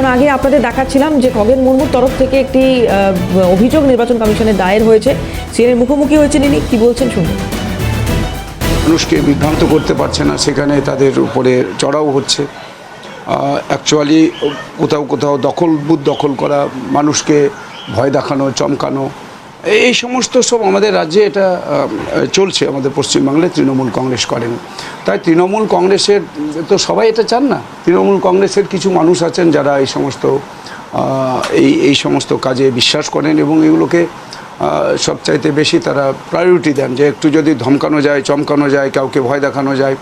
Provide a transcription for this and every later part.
কিছুক্ষণ আগে আপনাদের দেখাচ্ছিলাম যে খগেন মুর্মুর তরফ থেকে একটি অভিযোগ নির্বাচন কমিশনে দায়ের হয়েছে। সিএনের মুখোমুখি হয়েছেন ইনি, কি বলছেন শুনুন। মানুষকে বিভ্রান্ত করতে পারছে না, সেখানে তাদের উপরে চড়াও হচ্ছে। অ্যাকচুয়ালি কোথাও কোথাও দখল দখল করা মানুষকে ভয় দেখানো, চমকানো এই- সমস্ত সব আমাদের রাজ্যে এটা চলছে, আমাদের পশ্চিমবাংলায় তৃণমূল কংগ্রেস করেন। তাই তৃণমূল কংগ্রেসের তো সবাই এটা চান না? তৃণমূল কংগ্রেসের কিছু মানুষ আছেন যারা এই সমস্ত এই এই সমস্ত কাজে বিশ্বাস করেন এবং এগুলোকে সবচাইতে বেশি তারা প্রায়োরিটি দেন যে একটু যদি ধমকানো যায়, চমকানো যায়, কাউকে ভয় দেখানো যায়,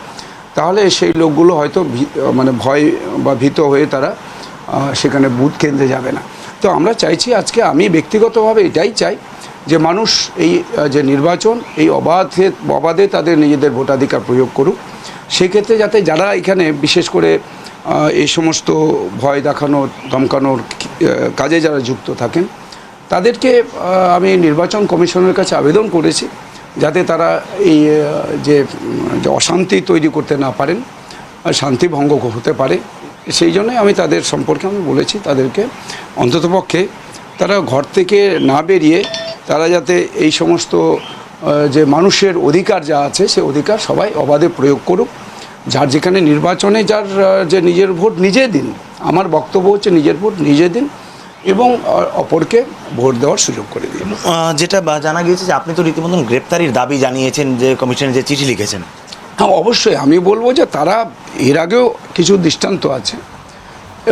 তাহলে সেই লোকগুলো হয়তো মানে ভয় বা ভীত হয়ে তারা সেখানে বুথ কেন্দ্রে যাবে না। তো আমরা চাইছি আজকে, আমি ব্যক্তিগতভাবে এটাই চাই যে মানুষ এই যে নির্বাচন, এই অবাধে অবাধে তাদের নিজেদের ভোটাধিকার প্রয়োগ করুক, সেক্ষেত্রে যাতে যারা এখানে বিশেষ করে এই সমস্ত ভয় দেখানো, ধমকানোর কাজে যারা যুক্ত থাকেন, তাদেরকে আমি নির্বাচন কমিশনের কাছে আবেদন করেছি, যাতে তারা এই যে অশান্তি তৈরি করতে না পারেন শান্তি ভঙ্গ হতে পারে, সেই জন্যই আমি তাদের সম্পর্কে আমি বলেছি, তাদেরকে অন্ততপক্ষে তারা ঘর থেকে না বেরিয়ে তারা যাতে এই সমস্ত যে মানুষের অধিকার যা আছে সে অধিকার সবাই অবাধে প্রয়োগ করুক। যার যেখানে নির্বাচনে যার যে নিজের ভোট নিজে দিন আমার বক্তব্য হচ্ছে নিজের ভোট নিজে দিন এবং অপরকে ভোট দেওয়ার সুযোগ করে দিন। যেটা জানা গিয়েছে যে আপনি তো রীতিমতন গ্রেপ্তারির দাবি জানিয়েছেন যে কমিশনের যে চিঠি লিখেছেন। হ্যাঁ অবশ্যই আমি বলব যে তারা এর আগেও কিছু দৃষ্টান্ত আছে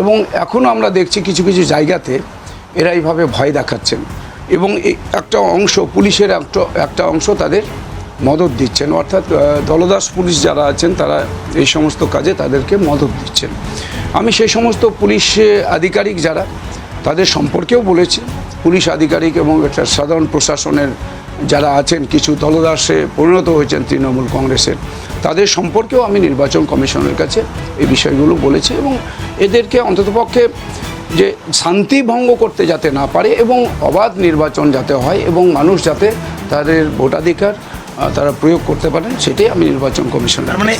এবং এখনও আমরা দেখছি কিছু কিছু জায়গাতে এরা এইভাবে ভয় দেখাচ্ছেন। এবং একটা অংশ, পুলিশের একটা একটা অংশ তাদের মদত দিচ্ছেন। অর্থাৎ দলদাস পুলিশ যারা আছেন, তারা এই সমস্ত কাজে তাদেরকে মদত দিচ্ছেন। আমি সেই সমস্ত পুলিশ আধিকারিক যারা, তাদের সম্পর্কেও বলেছি। পুলিশ আধিকারিক এবং একটা সাধারণ প্রশাসনের যারা আছেন, কিছু দলদাসে পরিণত হয়েছেন তৃণমূল কংগ্রেসের, তাদের সম্পর্কেও আমি নির্বাচন কমিশনের কাছে এই বিষয়গুলো বলেছি এবং এদেরকে অন্ততপক্ষে যে শান্তি ভঙ্গ করতে যাতে না পারে এবং অবাধ নির্বাচন যাতে হয় এবং মানুষ যাতে তাদের ভোটাধিকার তারা প্রয়োগ করতে পারেন সেটাই আমি নির্বাচন কমিশনের মানে